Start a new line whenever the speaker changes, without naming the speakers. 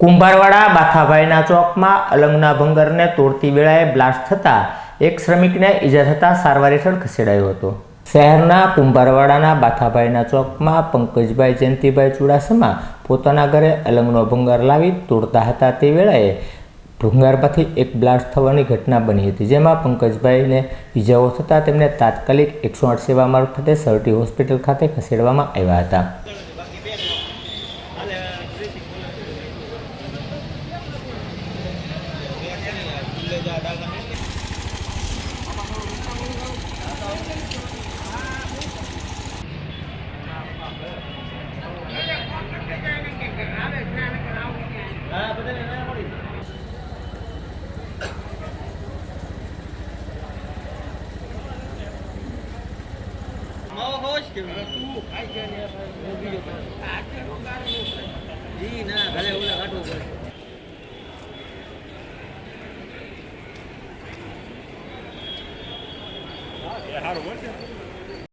કુંભારવાડા બાથાભાઈના ચોકમાં અલંગના ભંગરને તોડતી વેળાએ બ્લાસ્ટ થતાં એક શ્રમિકને ઈજા થતાં સારવાર હેઠળ ખસેડાયો હતો. શહેરના કુંભારવાડાના બાથાભાઈના ચોકમાં પંકજભાઈ જયંતિભાઈ ચુડાસમા પોતાના ઘરે અલંગનો ભંગાર લાવી તોડતા હતા તે વેળાએ ભંગારમાંથી એક બ્લાસ્ટ થવાની ઘટના બની હતી, જેમાં પંકજભાઈને ઈજાઓ થતાં તેમને તાત્કાલિક એકસો આઠ સેવા મારફતે સરટી હોસ્પિટલ ખાતે ખસેડવામાં આવ્યા હતા.
ખાઉં. ના ભલે ઓલા કાઢવું પડે
How to win?